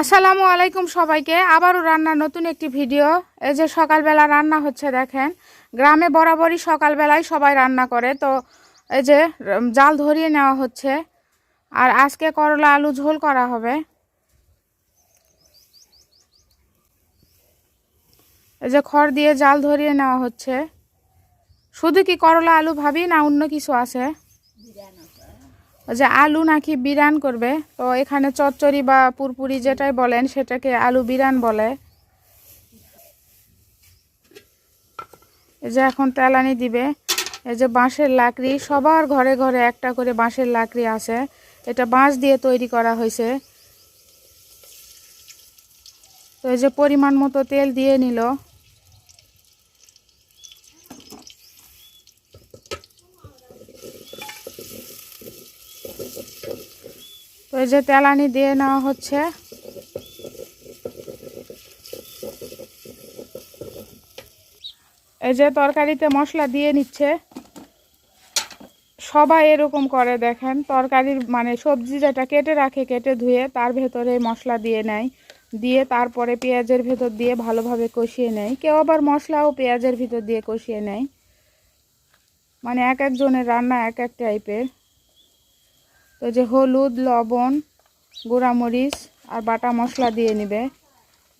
আসসালামু আলাইকুম সবাইকে। আবারও রান্নার নতুন একটি ভিডিও। এই যে সকালবেলা রান্না হচ্ছে, দেখেন। গ্রামে বরাবরই সকালবেলায় সবাই রান্না করে। তো এই যে জাল ধরিয়ে নেওয়া হচ্ছে। আর আজকে করলা আলু ঝোল করা হবে। এই যে খড় দিয়ে জাল ধরিয়ে নেওয়া হচ্ছে। শুধু কি করলা আলু ভাবি না অন্য কিছু আছে? যে আলু নাকি বিরান করবে, তো এখানে চচ্চড়ি বা পুরপুরি যেটাই বলেন, সেটাকে আলু বিরান বলে। এই যে এখন তেলানি দিবে। এই যে বাঁশের লাকড়ি, সবার ঘরে ঘরে একটা করে বাঁশের লাকড়ি আছে। এটা বাঁশ দিয়ে তৈরি করা হয়েছে। তো এই যে পরিমাণ মতো তেল দিয়ে নিল। তো এই যে তেলানি দিয়ে নেওয়া হচ্ছে। এই যে তরকারিতে মশলা দিয়ে নিচ্ছে। সবাই এরকম করে দেখেন, তরকারির মানে সবজি যেটা কেটে রাখে কেটে ধুয়ে তার ভেতরে মশলা দিয়ে নেয়। দিয়ে তারপরে পেঁয়াজের ভেতর দিয়ে ভালোভাবে কষিয়ে নেয়। কেউ আবার মশলাও পেঁয়াজের ভিতর দিয়ে কষিয়ে নেয়। মানে এক একজনের রান্না এক এক টাইপের তো যে হলুদ, লবণ, গুঁড়ামরিচ আর বাটা মশলা দিয়ে নিবে।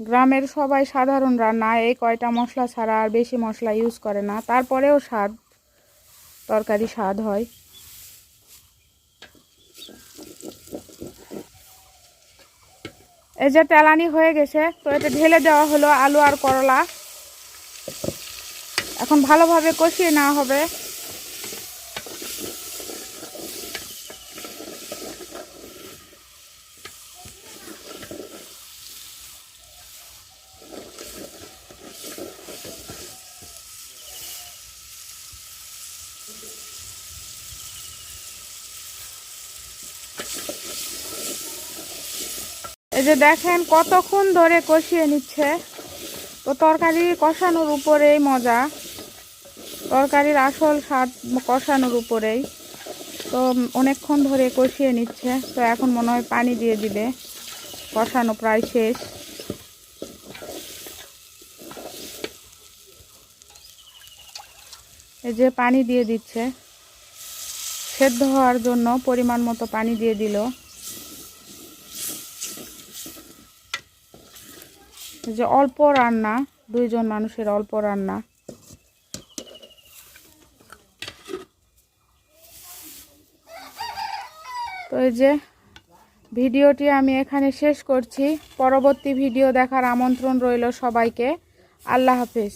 গ্রামের সবাই সাধারণ রান্না, এই কয়টা মশলা ছাড়া আর বেশি মশলা ইউজ করে না। তারপরেও স্বাদ, তরকারি স্বাদ হয়। এই যে তেলানি হয়ে গেছে, তো এটা ঢেলে দেওয়া হলো আলু আর করলা। এখন ভালোভাবে কষিয়ে নেওয়া হবে। যে দেখেন কতক্ষণ ধরে কষিয়ে নিচ্ছে। তো তরকারি কষানোর উপরেই মজা। তরকারির আসল স্বাদ কষানোর উপরেই। তো অনেকক্ষণ ধরে কষিয়ে নিচ্ছে। তো এখন মনে হয় পানি দিয়ে দিবে। কষানো প্রায় শেষ। এই যে পানি দিয়ে দিচ্ছে। সেদ্ধ হওয়ার জন্য পরিমাণ মতো পানি দিয়ে দিল। যে অল্প রান্না, দুইজন মানুষের অল্প রান্না। তো এই যে ভিডিওটি আমি এখানে শেষ করছি। পরবর্তী ভিডিও দেখার আমন্ত্রণ রইল সবাইকে। আল্লাহ হাফিজ।